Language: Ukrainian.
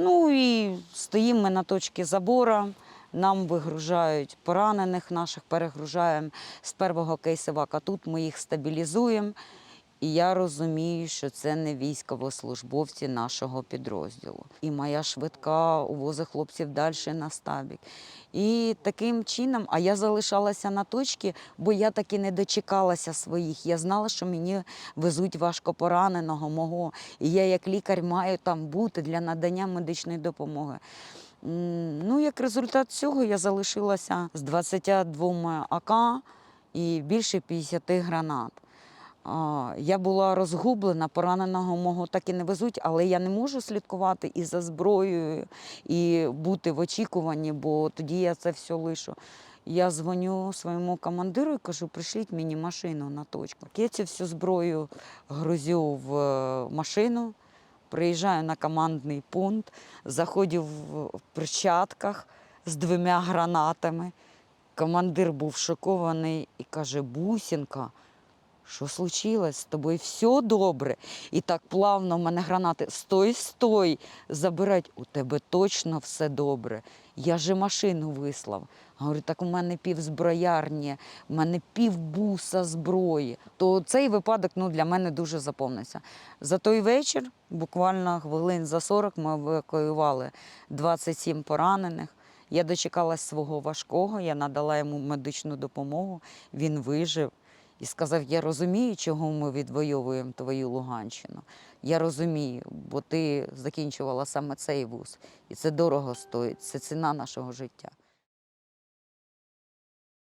Ну і стоїмо ми на точці забору. Нам вигружають поранених наших, перегружаємо з першого кейсивака. Тут ми їх стабілізуємо. І я розумію, що це не військовослужбовці нашого підрозділу. І моя швидка увозить хлопців далі на стабік. І таким чином, а я залишалася на точці, бо я таки не дочекалася своїх. Я знала, що мені везуть важкопораненого мого. І я, як лікар, маю там бути для надання медичної допомоги. Ну, як результат цього, я залишилася з 22 АК і більше 50 гранат. Я була розгублена, пораненого мого так і не везуть, але я не можу слідкувати і за зброєю, і бути в очікуванні, бо тоді я це все лишу. Я дзвоню своєму командиру і кажу, пришліть мені машину на точку. Я цю всю зброю грузю в е, машину, приїжджаю на командний пункт, заходжу в перчатках з двома гранатами. Командир був шокований і каже: Бусінка, що случилось? З тобою все добре. І так плавно в мене гранати. Стой, стой, забирать. У тебе точно все добре. Я же машину вислав. Говорю, так у мене пів зброярні, у мене пів буса зброї. То цей випадок ну, для мене дуже заповнився. За той вечір, буквально хвилин за 40, ми евакуювали 27 поранених. Я дочекалась свого важкого, я надала йому медичну допомогу, він вижив і сказав: Я розумію, чого ми відвоюємо твою Луганщину. Я розумію, бо ти закінчувала саме цей вуз, і це дорого стоїть, це ціна нашого життя.